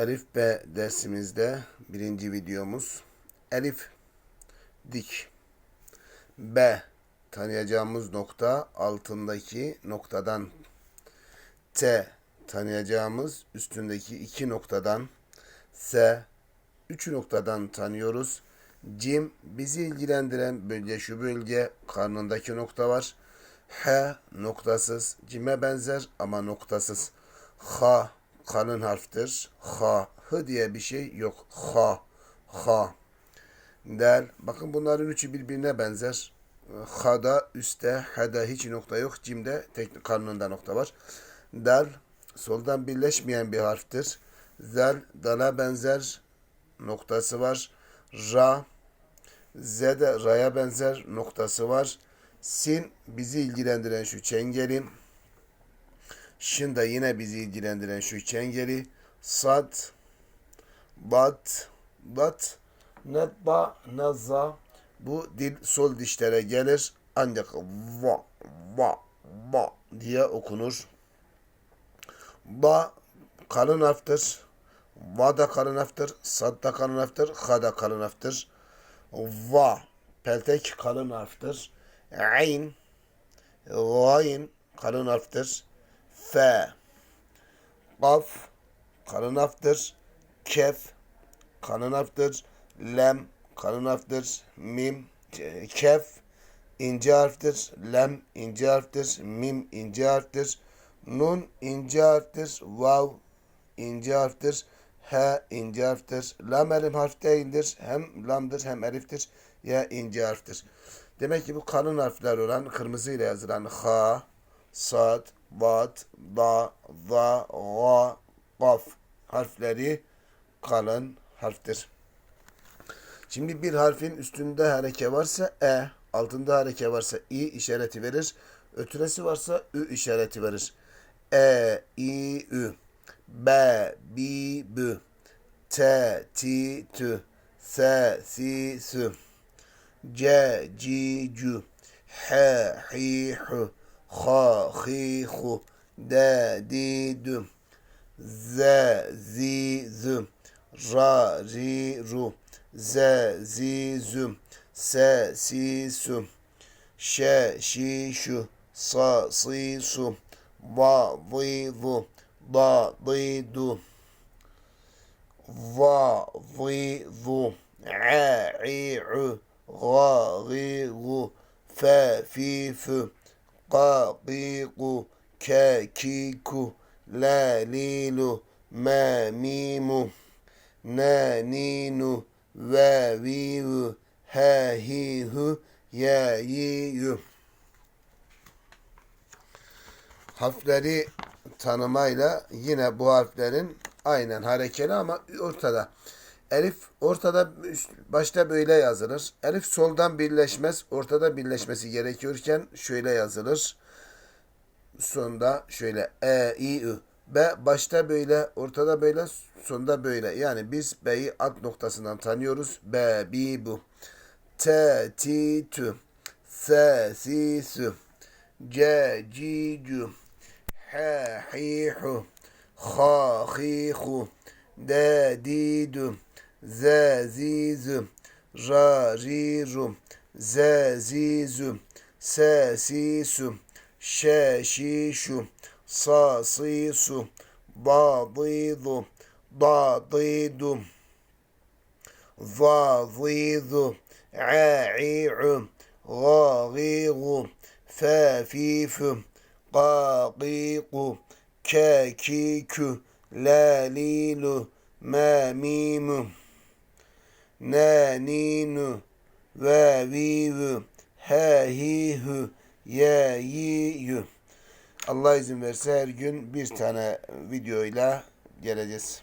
Elif B dersimizde birinci videomuz. Elif dik. B tanıyacağımız nokta altındaki noktadan. T tanıyacağımız üstündeki iki noktadan. S üç noktadan tanıyoruz. Cim bizi ilgilendiren bölge şu bölge karnındaki nokta var. H noktasız cime benzer ama noktasız. H kalın harftir. H H diye bir şey yok. H H Del. Bakın bunların üçü birbirine benzer. H'da üstte, H'da hiç nokta yok. Cim'de tek karnında nokta var. Dal soldan birleşmeyen bir harftir. Zel dala benzer noktası var. Ra Z'de ra'ya benzer noktası var. Sin bizi ilgilendiren şu çengeli. Da yine bizi ilgilendiren şu çengeli. Sad Bat Bat ne ba ne za bu dil sol dişlere gelir ancak va va va diye okunur. Ba kalın harftir. Va da kalın harftir. Sad da kalın harftir. Ha da kalın harftir. Va peltek kalın harftir. Ayn gayn kalın harftir. Fe Kaf kalın harftir. Kef kalın harftir. Lem kalın harftir. Mim e, kef ince harftir. Lem ince harftir. Mim ince harftir. Nun ince harftir. Vav ince harftir. H ince harftir. Lam elim harf değildir. Hem lamdır hem eliftir. Ya ince harftir. Demek ki bu kalın harfler olan kırmızı ile yazılan ha, sad, bat, da, za, ga, kaf harfleri kalın harftir. Şimdi bir harfin üstünde hareke varsa e, altında hareke varsa i işareti verir. Ötüresi varsa ü işareti verir. E, i, ü. B, bi, bü. T, ti, tü. S, si, sü. C, ci, cü. H, hi, hu. H, hi, hu. D, di, dü. Z, zi, zü. Ra, ri, ru. Z, zi, zü. S, si, sü. Ş, şi, şu. Sa, si, su. Va, vi, vu. Da, di, du. Va, vi, vu. A, i, u. Ga, gi, gu. Fe, fi, fü. Ka, ki, ku. Ke, ki, ku. La, li, lu. Ma, mi, mu. Na, ni, nu. Ve, vi, vu. Ha, hi, hu. Ya, yi, yu. harfleri tanımayla yine bu harflerin aynen harekeli ama ortada. Elif ortada başta böyle yazılır. Elif soldan birleşmez. Ortada birleşmesi gerekiyorken şöyle yazılır. Sonda şöyle e, i, ü. B başta böyle, ortada böyle, sonda böyle. Yani biz B'yi alt noktasından tanıyoruz. B, bi, bu. T, ti, tü. S, si, sü. C, ci, cü. H, hi, hu. Ha, hi, hu. D, di, dü. Z, zi, zü. Ra, ri, ru. Z, zi, zü. S, si, sü. Ş, şi, şu. Sa, si, su. Ba, di, du. Da, di, du. Va, zi, zu. A, i, u. Ga, gi, Na, ni, nu. Va, vi. Ha, hi. Ya, yi. Allah izin verse her gün bir tane videoyla geleceğiz.